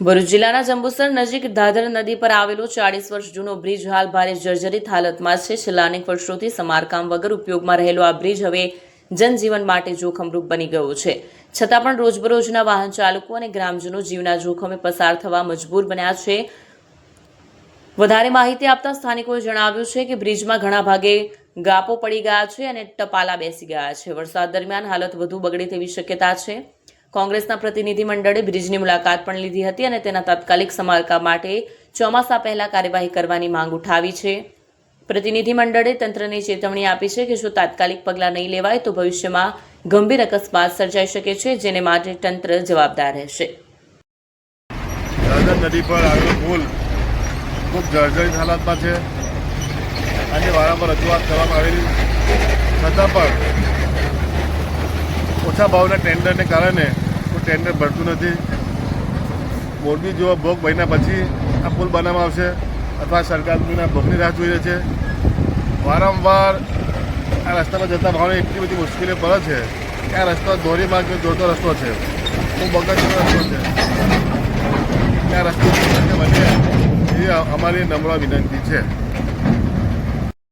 ભરૂચ જિલ્લાના જંબુસર નજીક ધાધર નદી પર આવેલો ચાળીસ વર્ષ જૂનો બ્રિજ હાલ ભારે જર્જરિત હાલતમાં છે. છેલ્લા અનેક વર્ષોથી સમારકામ વગર ઉપયોગમાં રહેલો આ બ્રિજ હવે જનજીવન માટે જોખમરૂપ બની ગયો છે. છતાં પણ રોજબરોજના વાહન ચાલકો અને ગ્રામજનો જીવના જોખમે પસાર થવા મજબૂર બન્યા છે. વધારે માહિતી આપતા સ્થાનિકોએ જણાવ્યું છે કે બ્રિજમાં ઘણા ભાગે ગાપો પડી ગયા છે અને ટપાલા બેસી ગયા છે. વરસાદ દરમિયાન હાલત વધુ બગડે તેવી શક્યતા છે. કોંગ્રેસના પ્રતિનિધિ મંડળે બ્રિજની મુલાકાત પણ લીધી હતી અને તેના તાત્કાલિક સમારકામ માટે ચોમાસા પહેલા કાર્યવાહી કરવાની માંગ ઉઠાવી છે. પ્રતિનિધિ મંડળે તંત્રને ચેતવણી આપી છે કે જો તાત્કાલિક પગલાં નહીં લેવાય તો ભવિષ્યમાં ગંભીર અકસ્માત સર્જાઈ શકે છે, જેને માટે તંત્ર જવાબદાર રહેશે. નદી પર આવેલો પુલ ખૂબ જર્જરિત હાલતમાં છે. અને વારંવાર રજૂઆત કરવામાં આવેલી. છતાં પણ ઓછા ભાવના ટેન્ડરને કારણે ટેન્ડર ભરતું નથી. મોરબી જેવો ભોગ મહિના પછી આ પુલ બનાવવામાં આવશે અથવા સરકારના ભોગની રાહ જોઈ રહી છે. વારંવાર આ રસ્તામાં જતા ભાવને એટલી બધી મુશ્કેલી પડે છે કે આ રસ્તો ધોરીમાર્ગ જોડતો રસ્તો છે. ખૂબ અગત્યનો રસ્તો છે. ત્યાં રસ્તો બને એવી અમારી નમ્ર વિનંતી છે.